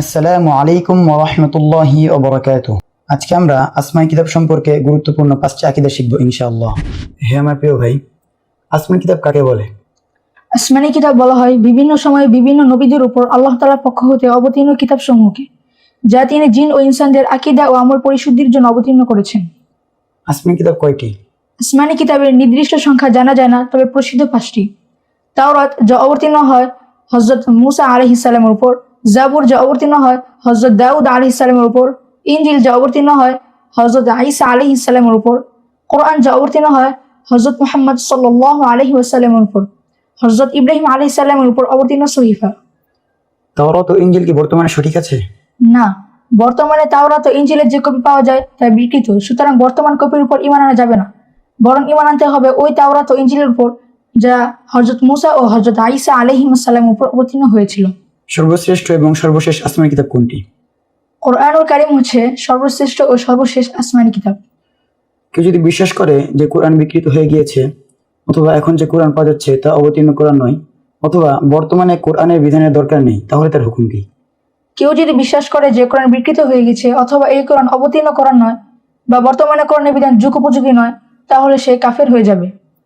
আসসালামু আলাইকুম ওরহমতুল্লাহি ওবরাকাত আজকে আমরা আসমাই কিতাব সম্পর্কে গুরুত্বপূর্ণ পাঁচটি আকিদা শিখব ইনশাআল্লাহ। হে আমার প্রিয় ভাই আসমাই কিতাব কাকে বলে? আসমানি কিতাব বলা হয় বিভিন্ন সময়ে বিভিন্ন নবীদের উপর আল্লাহ তালার পক্ষ হতে অবতীর্ণ কিতাব সমূহকে যা তিনি জিন ও ইনসানদের আকিদা ও আমল পরিশুদ্ধির জন্য অবতীর্ণ করেছেন। আসমাই কিতাব কয়টি? আসমানি কিতাবের নির্দিষ্ট সংখ্যা জানা যায় না তবে প্রসিদ্ধ পাঁচটি। তাওরাত যা অবতীর্ণ হয় হজরত মুসা আলহ ইসালামের উপর জাবুর যা অবতীর্ণ হয় হজরত দাউদ আলহ ইসালামের উপর ইঞ্জিল যা অবতীর্ণ হয় হজরত আইসা আলহ ইসালামের উপর কোরআন যা অবতীর্ণ হয় হজরত মোহাম্মদ সাল্লাহ আলহি ওয়াসাল্লামের উপর হজরত ইব্রাহিম আলহ ইসাল্লামের উপর অবতীর্ণ সহিফা। তাওরাত ও ইঞ্জিল কি বর্তমানে সঠিক আছে? না বর্তমানে তাওরাত ও ইঞ্জিলের যে কপি পাওয়া যায় তা বিকৃত সুতরাং বর্তমান কপির উপর ইমান আনা যাবে না। বরং ইমান আনতে হবে ওই তাওরাত ও ইঞ্জিলের উপর যা হজরত মুসা ও হজরত আইসা আলহিমসাল্লামের উপর অবতীর্ণ হয়েছিল। সর্বশ্রেষ্ঠ এবং সর্বশেষ আসমাই কিতাব কোনটি? কোরআনুল কারিম হচ্ছে সর্বশ্রেষ্ঠ ও সর্বশেষ আসমানি কিতাব। কেউ যদি বিশ্বাস করে যে কোরআন বিকৃত হয়ে গিয়েছে অথবা এখন যে কোরআন পাওয়া যাচ্ছে তা অবতীর্ণ কোরআন নয় অথবা বর্তমানে কোরআনের বিধানের দরকার নেই তাহলে তার হুকুম কি? কেউ যদি বিশ্বাস করে যে কোরআন বিকৃত হয়ে গেছে অথবা এই কোরআন অবতীর্ণ কোরআন নয় বা বর্তমানে কোরআনের বিধান যুগোপযোগী নয় তাহলে সে কাফের হয়ে যাবে।